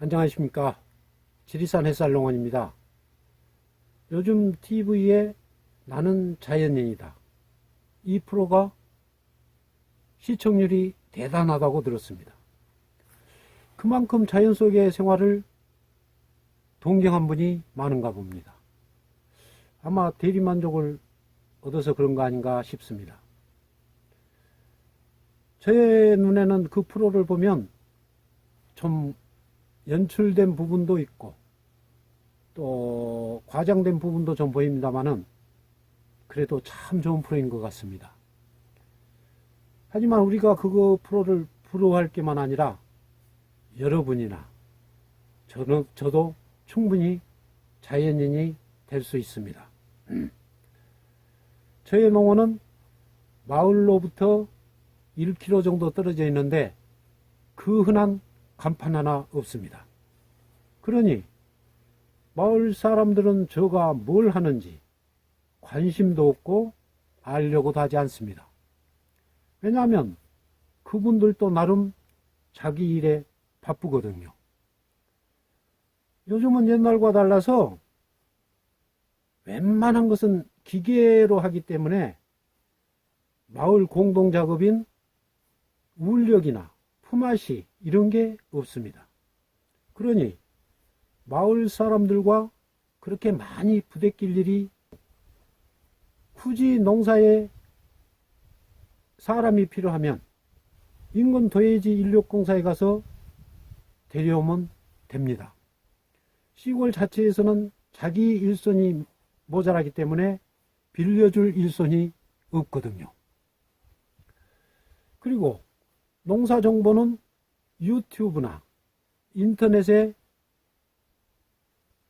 안녕하십니까. 지리산 햇살농원입니다. 요즘 TV에 나는 자연인이다. 이 프로가 시청률이 대단하다고 들었습니다. 그만큼 자연 속의 생활을 동경한 분이 많은가 봅니다. 아마 대리만족을 얻어서 그런 거 아닌가 싶습니다. 제 눈에는 그 프로를 보면 좀 연출된 부분도 있고 또 과장된 부분도 좀 보입니다만은 그래도 참 좋은 프로인 것 같습니다. 하지만 우리가 그거 프로를 부러워할 게만 아니라 여러분이나 저는, 저도 충분히 자연인이 될 수 있습니다. 저의 농원은 마을로부터 1km 정도 떨어져 있는데 그 흔한 간판 하나 없습니다. 그러니 마을 사람들은 저가 뭘 하는지 관심도 없고 알려고도 하지 않습니다. 왜냐하면 그분들도 나름 자기 일에 바쁘거든요. 요즘은 옛날과 달라서 웬만한 것은 기계로 하기 때문에 마을 공동 작업인 울력이나 품앗이 이런 게 없습니다. 그러니 마을 사람들과 그렇게 많이 부대낄 일이 굳이 농사에 사람이 필요하면 인근 도예지 인력공사에 가서 데려오면 됩니다. 시골 자체에서는 자기 일손이 모자라기 때문에 빌려줄 일손이 없거든요. 그리고 농사 정보는 유튜브나 인터넷에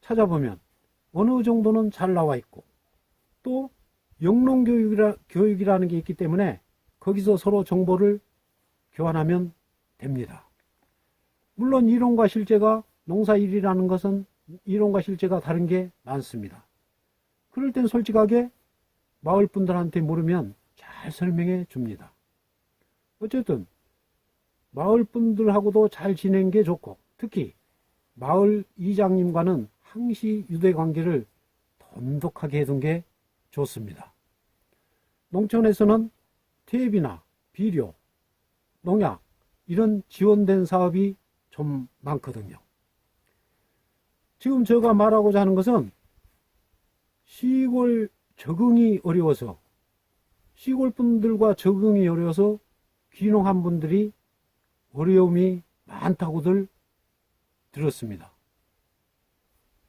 찾아보면 어느 정도는 잘 나와 있고 또 영농교육이라, 교육이라는 게 있기 때문에 거기서 서로 정보를 교환하면 됩니다. 물론 이론과 실제가 농사일이라는 것은 이론과 실제가 다른 게 많습니다. 그럴 땐 솔직하게 마을 분들한테 물으면 잘 설명해 줍니다. 어쨌든 마을 분들하고도 잘 지낸 게 좋고 특히 마을 이장님과는 항시 유대 관계를 돈독하게 해둔 게 좋습니다. 농촌에서는 퇴비나 비료, 농약 이런 지원된 사업이 좀 많거든요. 지금 제가 말하고자 하는 것은 시골 적응이 어려워서 시골 분들과 적응이 어려워서 귀농한 분들이 어려움이 많다고들 들었습니다.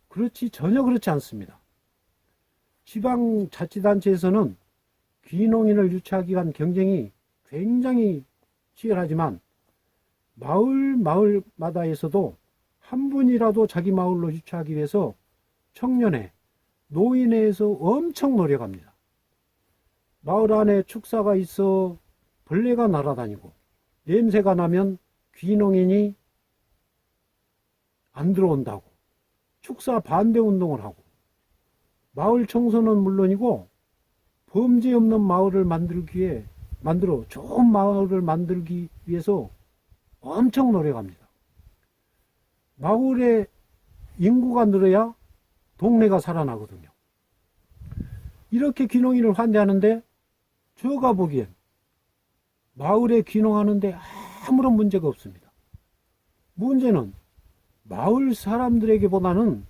그렇지 전혀 그렇지 않습니다. 지방자치단체에서는 귀농인을 유치하기 위한 경쟁이 굉장히 치열하지만 마을 마을마다에서도 한 분이라도 자기 마을로 유치하기 위해서 청년회, 노인회에서 엄청 노력합니다. 마을 안에 축사가 있어 벌레가 날아다니고 냄새가 나면 귀농인이 안 들어온다고 축사 반대 운동을 하고 마을 청소는 물론이고 범죄 없는 마을을 만들기 위해 만들어 좋은 마을을 만들기 위해서 엄청 노력합니다. 마을에 인구가 늘어야 동네가 살아나거든요. 이렇게 귀농인을 환대하는데 제가 보기엔 마을에 귀농하는데 아무런 문제가 없습니다. 문제는 마을 사람들에게보다는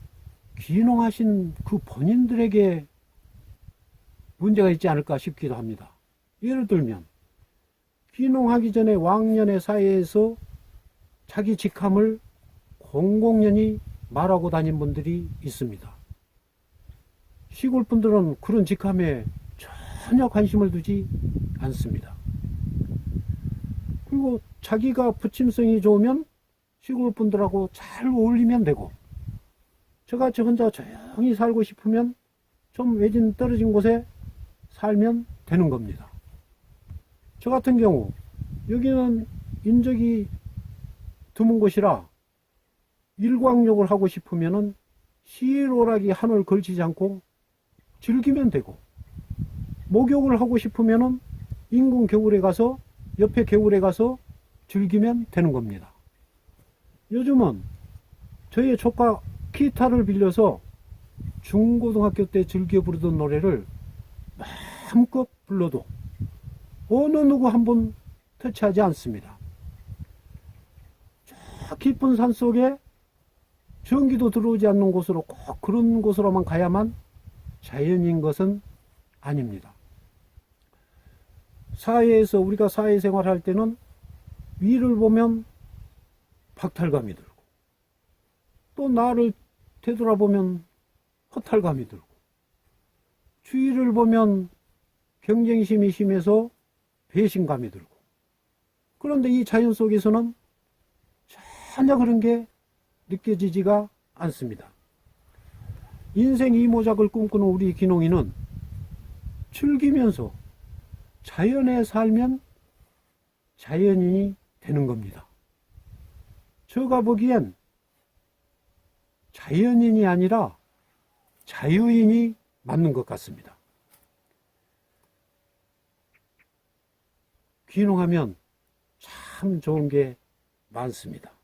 귀농하신 그 본인들에게 문제가 있지 않을까 싶기도 합니다. 예를 들면 귀농하기 전에 왕년의 사회에서 자기 직함을 공공연히 말하고 다닌 분들이 있습니다. 시골 분들은 그런 직함에 전혀 관심을 두지 않습니다. 그리고 자기가 부침성이 좋으면 시골 분들하고 잘 어울리면 되고 저같이 혼자 조용히 살고 싶으면 좀 외진 떨어진 곳에 살면 되는 겁니다. 저 같은 경우 여기는 인적이 드문 곳이라 일광욕을 하고 싶으면은 시로락이 한올 걸치지 않고 즐기면 되고 목욕을 하고 싶으면은 인근 겨울에 가서 옆에 겨울에 가서 즐기면 되는 겁니다. 요즘은 저희 조카 기타를 빌려서 중고등학교 때 즐겨 부르던 노래를 마음껏 불러도 어느 누구 한 번 터치하지 않습니다. 저 깊은 산 속에 전기도 들어오지 않는 곳으로 꼭 그런 곳으로만 가야만 자연인 것은 아닙니다. 사회에서 우리가 사회생활 할 때는 위를 보면 박탈감이 들고 또 나를 되돌아보면 허탈감이 들고 주위를 보면 경쟁심이 심해서 배신감이 들고 그런데 이 자연 속에서는 전혀 그런 게 느껴지지가 않습니다. 인생 이모작을 꿈꾸는 우리 기농이는 즐기면서 자연에 살면 자연인이 되는 겁니다. 제가 보기엔 자연인이 아니라 자유인이 맞는 것 같습니다. 귀농하면 참 좋은 게 많습니다.